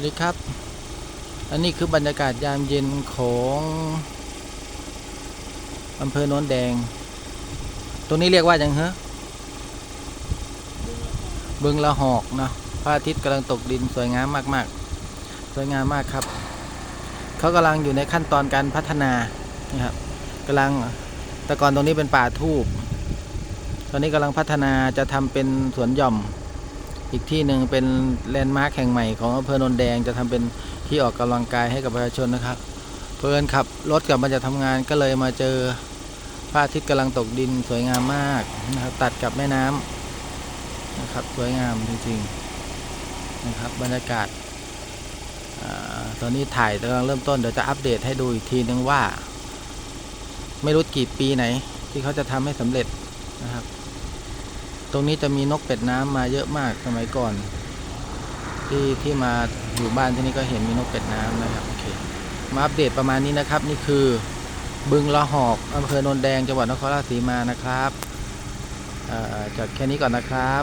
วัสดีครับ อันนี้คือบรรยากาศยามเย็นของอำเภอโนนแดง ตรงนี้เรียกว่าอย่างเหรอบึงละหอกนะพระอาทิตย์กำลังตกดินสวยงามมากๆ สวยงามมากครับ เขากำลังอยู่ในขั้นตอนการพัฒนานะครับกำลังแต่ก่อนตรงนี้เป็นป่าทูบตอนนี้กำลังพัฒนาจะทำเป็นสวนหย่อม อีกที่หนึ่งเป็นแลนด์มาร์คแห่งใหม่ของอำเภอโนนแดงจะทำเป็นที่ออกกำลังกายให้กับประชาชนนะครับ เพื่อนขับรถกลับมาจากทำงานก็เลยมาเจอพระอาทิตย์กำลังตกดินสวยงามมากนะครับ ตัดกับแม่น้ำนะครับสวยงามจริงๆนะครับบรรยากาศอตอนนี้ถ่ายกำลังเริ่มต้นเดี๋ยวจะอัปเดตให้ดูอีกทีนึงว่า ไม่รู้กี่ปีไหน ที่เขาจะทำให้สำเร็จนะครับ ตรงนี้จะมีนกเป็ดน้ำมาเยอะมากสมัยก่อน ที่ที่มาอยู่บ้านที่นี่ก็เห็นมีนกเป็ดน้ำนะครับโอเคมาอัปเดตประมาณนี้นะครับ นี่คือบึงละหอกอำเภอโนนแดงจังหวัดนครราชสีมานะครับจากแค่นี้ก่อนนะครับ